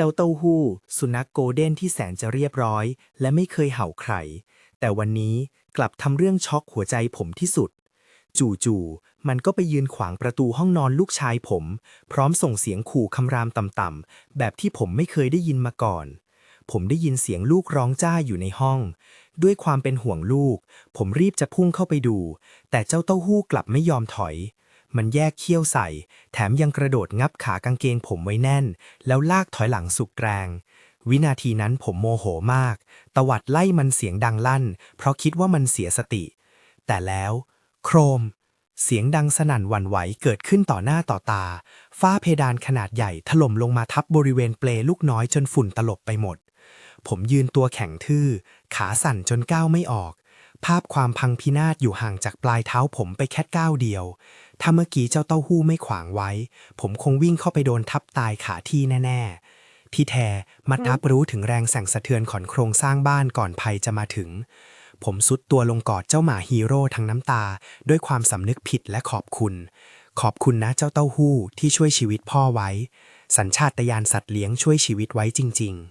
เจ้าเต้าหู้ สุนัขโกลเด้นที่แสนจะเรียบร้อย และไม่เคยเห่าใคร แต่วันนี้กลับทำเรื่องช็อกหัวใจผมที่สุด จู่ๆ มันก็ไปยืนขวางประตูห้องนอนลูกชายผม พร้อมส่งเสียงขู่คำรามต่ำๆ แบบที่ผมไม่เคยได้ยินมาก่อน ผมได้ยินเสียงลูกร้องจ้าอยู่ในห้อง ด้วยความเป็นห่วงลูก ผมรีบจะพุ่งเข้าไปดู แต่เจ้าเต้าหู้กลับไม่ยอมถอย มันแยกเขี้ยวใส่ แถมยังกระโดดงับขากางเกงผมไว้แน่น แล้วลากถอยหลังสุกแรงวินาทีนั้นผมโมโหมาก ตวัดไล่มันเสียงดังลั่น เพราะคิดว่ามันเสียสติ แต่แล้ว โครม เสียงดังสนั่นหวั่นไหวเกิดขึ้นต่อหน้าต่อตา ฝ้าเพดานขนาดใหญ่ถล่มลงมาทับบริเวณเปลลูกน้อยจนฝุ่นตลบไปหมด ผมยืนตัวแข็งทื่อ ขาสั่นจนก้าวไม่ออก ภาพความพังพินาศอยู่ห่างจากปลายเท้าผมไปแค่ก้าวเดียว ถ้าเมื่อกี้เจ้าเต้าหู้ไม่ขวางไว้ ผมคงวิ่งเข้าไปโดนทับตายขาที่แน่ ๆ ที่แท้มัดทับรู้ถึงแรงสั่งสะเทือนของโครงสร้างบ้านก่อนภัยจะมาถึง ผมสุดตัวลงกอดเจ้าหมาฮีโร่ทั้งน้ำตา ด้วยความสำนึกผิดและขอบคุณ ขอบคุณนะเจ้าเต้าหู้ที่ช่วยชีวิตพ่อไว้ สัญชาตญาณสัตว์เลี้ยงช่วยชีวิตไว้จริง ๆ